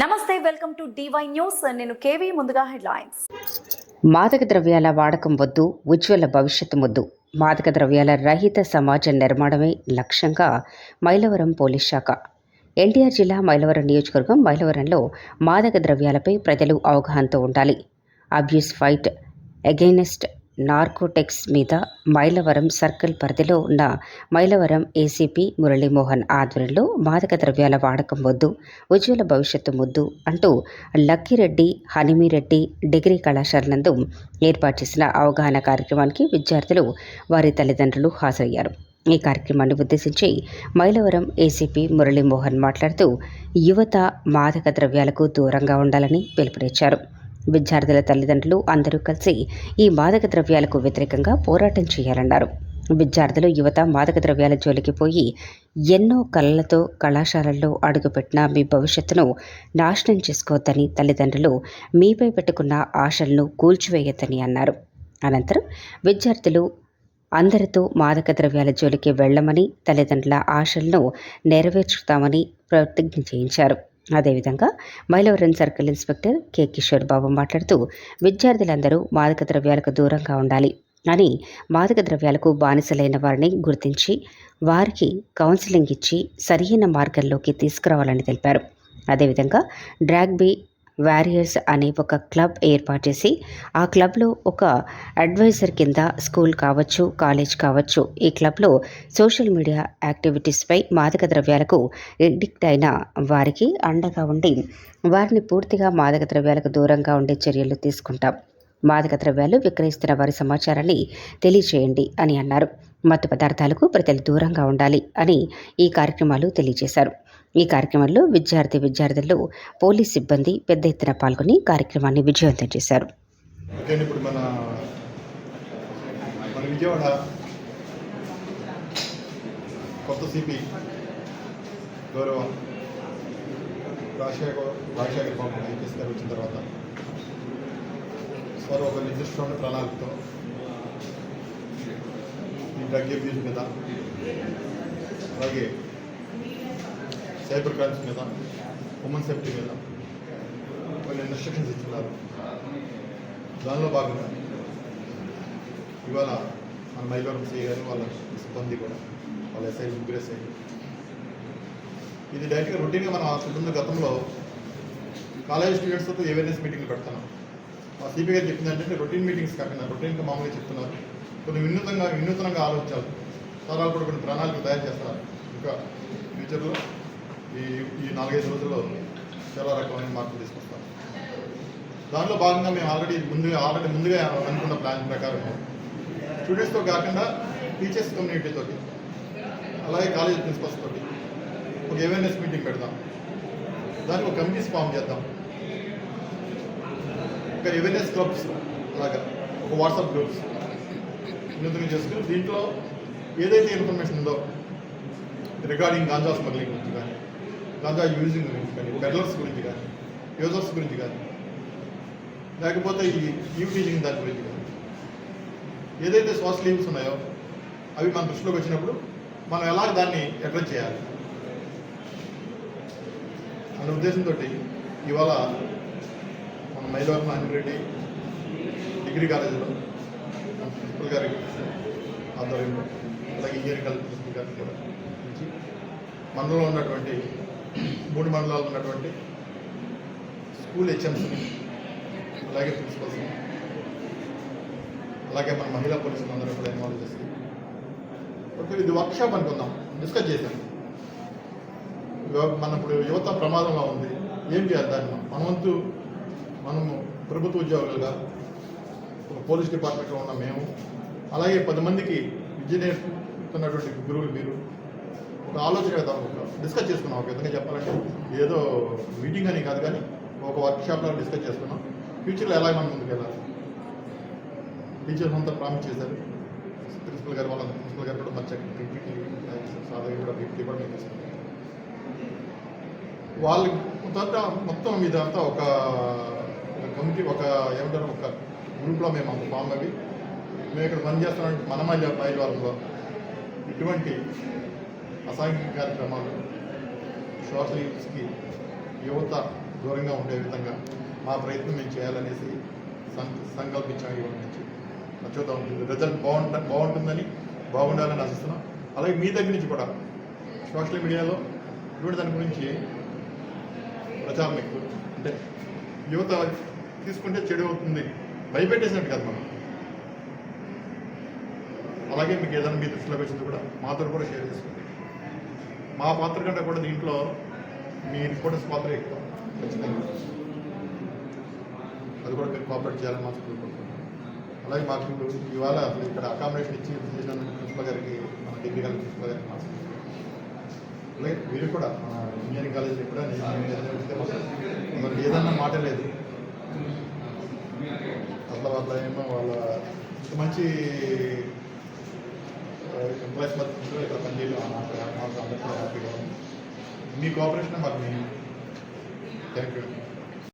నమస్తే welcome to DY news నేను KV ముందుగా హెడ్లైన్స్. మాదక ద్రవ్యాల వాడకం వద్దు ఉజ్వల భవిష్యత్తు ముద్దు మాదక ద్రవ్యాల రహిత సమాజ నిర్మాణమే లక్ష్యంగా మైలవరం పోలీస్ శాఖ. ఎన్టీఆర్ జిల్లా మైలవరం నియోజకవర్గం మైలవరంలో మాదక ద్రవ్యాలపై ప్రజలు అవగాహనతో ఉండాలి. అబ్యూస్ ఫైట్ అగైనెస్ట్ నార్కోటెక్స్ మీద మైలవరం సర్కిల్ పరిధిలో ఉన్న మైలవరం ఏసీపీ మురళీమోహన్ ఆధ్వర్యంలో మాదక ద్రవ్యాల వాడకం వద్దు ఉజ్వల భవిష్యత్తు ముద్దు అంటూ లక్కిరెడ్డి హనిమిరెడ్డి డిగ్రీ కళాశాల నందు ఏర్పాటు చేసిన అవగాహన కార్యక్రమానికి విద్యార్థులు వారి తల్లిదండ్రులు హాజరయ్యారు. ఈ కార్యక్రమాన్ని ఉద్దేశించి మైలవరం ఏసీపీ మురళీమోహన్ మాట్లాడుతూ యువత మాదక ద్రవ్యాలకు దూరంగా ఉండాలని పిలుపునిచ్చారు. విద్యార్థుల తల్లిదండ్రులు అందరూ కలిసి ఈ మాదక ద్రవ్యాలకు వ్యతిరేకంగా పోరాటం చేయాలన్నారు. విద్యార్థులు యువత మాదక ద్రవ్యాల జోలికి పోయి ఎన్నో కళలతో కళాశాలల్లో అడుగుపెట్టిన మీ భవిష్యత్తును నాశనం చేసుకోవద్దని తల్లిదండ్రులు మీపై పెట్టుకున్న ఆశలను కూల్చివేయొద్దని అన్నారు. అనంతరం విద్యార్థులు అందరితో మాదక ద్రవ్యాల జోలికి వెళ్ళమని తల్లిదండ్రుల ఆశలను నెరవేర్చుతామని ప్రతిజ్ఞ చేయించారు. అదేవిధంగా Mylavaram circle inspector K. Kishore Babu మాట్లాడుతూ విద్యార్థులందరూ మాదక ద్రవ్యాలకు దూరంగా ఉండాలి అని మాదక ద్రవ్యాలకు బానిసలైన వారిని గుర్తించి వారికి కౌన్సిలింగ్ ఇచ్చి సరియైన మార్గంలోకి తీసుకురావాలని తెలిపారు. అదేవిధంగా డ్రాగ్బీ వారియర్స్ అనే ఒక క్లబ్ ఏర్పాటు చేసి ఆ క్లబ్లో ఒక అడ్వైజర్ కింద స్కూల్ కావచ్చు కాలేజ్ కావచ్చు ఈ క్లబ్లో సోషల్ మీడియా యాక్టివిటీస్పై మాదక ద్రవ్యాలకు ఎడిక్ట్ అయిన వారికి అండగా ఉండి వారిని పూర్తిగా మాదక ద్రవ్యాలకు దూరంగా ఉండే చర్యలు తీసుకుంటాం. మాదక ద్రవ్యాలు విక్రయిస్తున్న వారి సమాచారాన్ని తెలియచేయండి అని అన్నారు. మత్తు పదార్థాలకు ప్రజలు దూరంగా ఉండాలి అని ఈ కార్యక్రమాలు తెలియజేశారు. ఈ కార్యక్రమంలో విద్యార్థి విద్యార్థులు పోలీస్ సిబ్బంది పెద్ద ఎత్తున పాల్గొని కార్యక్రమాన్ని విజయవంతం చేశారు. కొత్త సిపి గౌరవ రాజశేఖర్ రాజశేఖర్ బాబు ఐపీఎస్ గారు వచ్చిన తర్వాత? వారు ఒక నిర్దిష్టమైన ప్రణాళికతో ఈ డ్రగ్ అబ్యూస్ మీద అలాగే సైబర్ క్రైమ్స్ మీద ఉమెన్ సేఫ్టీ మీద కొన్ని ఇన్స్ట్రక్షన్స్ ఇస్తున్నారు. దానిలో భాగంగా ఇవాళ మన మైలవరం సిఐ గారు వాళ్ళ సిబ్బంది కూడా వాళ్ళ ఎస్ఐ ముగ్గురు ఎస్ఐ ఇది డైరెక్ట్గా రొటీన్గా మనం అసలు గతంలో కాలేజ్ స్టూడెంట్స్తో అవేర్నెస్ మీటింగ్లు పెడతాను మా సిపి గారు చెప్పింది ఏంటంటే రొటీన్ మీటింగ్స్ కాకుండా రొటీన్గా మామూలుగా చెప్తున్నారు. కొన్ని వినూతంగా వినూతనంగా ఆలోచించాలి. చాలా కూడా కొన్ని ప్రణాళికలు తయారు చేస్తారు. ఇంకా ఫ్యూచర్లో ఈ ఈ నాలుగైదు రోజుల్లో చాలా రకమైన మార్పులు తీసుకొస్తాం దానిలో భాగంగా మేము ఆల్రెడీ ముందుగా ఆల్రెడీ ముందుగా అనుకున్న ప్లాన్ ప్రకారం స్టూడెంట్స్తో కాకుండా టీచర్స్ కమ్యూనిటీతో అలాగే కాలేజ్ ప్రిన్సిపల్స్ తోటి ఒక అవేర్నెస్ మీటింగ్ పెడదాం. దానికి ఒక కమిటీస్ ఫామ్ చేద్దాం. ఒక అవేర్నెస్ క్లబ్స్ అలాగా ఒక వాట్సాప్ గ్రూప్స్ వినూతంగా చేసుకుని దీంట్లో ఏదైతే ఇన్ఫర్మేషన్ ఉందో రిగార్డింగ్ గాంజా స్మగ్లింగ్ గురించి గాంజా యూజింగ్ గురించి కానీ పెడ్లర్స్ గురించి కానీ యూజర్స్ గురించి కానీ లేకపోతే ఈ యూ టీచింగ్ దాని గురించి కానీ. ఏదైతే సోషల్ లీవ్స్ ఉన్నాయో అవి మన దృష్టిలోకి వచ్చినప్పుడు మనం ఎలా దాన్ని అడ్రస్ చేయాలి? అనే ఉద్దేశంతో ఇవాళ మన మైలవరం నారాయణరెడ్డి డిగ్రీ కాలేజీలో మన ప్రిన్సిపల్ గారి ఆధ్వర్యంలో అలాగే ఇంజనీరింగ్ కాలేజ్ ప్రిన్సిపల్ గారికి కూడా మనలో మండలంలో ఉన్నటువంటి మూడు మండలాలు ఉన్నటువంటి స్కూల్ హెచ్ఎంస్ని అలాగే ప్రిన్సిపల్స్ని అలాగే మన మహిళా పోలీసులు అందరూ కూడా ఇన్వాల్వ్ చేసి. ఓకే ఇది వర్క్షాప్ అనుకుందాం. డిస్కస్ చేశాం మన ఇప్పుడు యువత ప్రమాదంలో ఉంది. ఏం చేయాలి దాన్ని మనం? మన వంతు మనము ప్రభుత్వ ఉద్యోగులుగా ఒక పోలీస్ డిపార్ట్మెంట్లో ఉన్న మేము అలాగే పది మందికి విద్య నేర్పుతున్నటువంటి గురువులు మీరు ఒక ఆలోచన వేద్దాం ఒక డిస్కస్ చేసుకున్నాం. ఒక విధంగా చెప్పాలంటే ఏదో మీటింగ్ అని కాదు కానీ ఒక వర్క్షాప్లో డిస్కస్ చేసుకున్నాం. ఫ్యూచర్లో ఎలా మనం ముందుకెళ్ళాలి టీచర్స్ అంతా ప్రామిస్ చేశారు. ప్రిన్సిపల్ గారు వాళ్ళ ప్రిన్సిపల్ గారు కూడా మంచి పీపీటీ సాధారణ కూడా పీపీటీ కూడా మీకు ఇస్తారు వాళ్ళకి తర్వాత మొత్తం ఇదంతా ఒక ఒక కమిటీ ఒక ఏమంటారు ఒక గ్రూప్లో మేము అంత ఫామ్ అవి మేము ఇక్కడ పనిచేస్తున్నాం మన మధ్య మైలవరంలో ఇటువంటి అసాంఘిక కార్యక్రమాలు. సోషల్ యూత్స్కి యువత దూరంగా ఉండే విధంగా మా ప్రయత్నం మేము చేయాలనేసి సం సంకల్పించాం ఇవాళ నుంచి. చూద్దాం రిజల్ట్ బాగుంట బాగుంటుందని బాగుండాలని ఆశిస్తున్నాం. అలాగే మీ దగ్గర నుంచి కూడా సోషల్ మీడియాలో ఇటువంటి దాని గురించి ప్రచారం ఎక్కువ. అంటే యువత తీసుకుంటే చెడు అవుతుంది. భయపెట్టేసినట్టు కదా మనం. అలాగే మీకు ఏదైనా మీ దృష్టిలోకి వచ్చింది కూడా మాతో కూడా షేర్ చేసుకోండి. మా పాత్ర కంటే కూడా దీంట్లో మీ ఇంపార్టెన్స్ పాత్ర ఎక్కువ. ఖచ్చితంగా. అది కూడా మీరు కోఆపరేట్ చేయాలని మాకు అలాగే మాకు ఇవాళ ఇక్కడ అకామిడేషన్ ఇచ్చి చేసిన ప్రిన్సిపల్ గారికి మన డిగ్రీ కాలేజ్ ప్రిన్సిపల్ గారికి మాకు అలాగే మీరు కూడా మన ఇంజనీరింగ్ కాలేజీలో కూడా నేను ఏదైనా ఏదన్నా మాట లేదు అసలు వాళ్ళ ఏమో వాళ్ళ మంచి ఎంప్లాయీస్ మధ్య ఇక్కడ పనిచేయడం మాకు మాకు అందరికీ హ్యాపీగా ఉంది మీ కోఆపరేషన్ మాకు మెయిన్ థ్యాంక్ యూ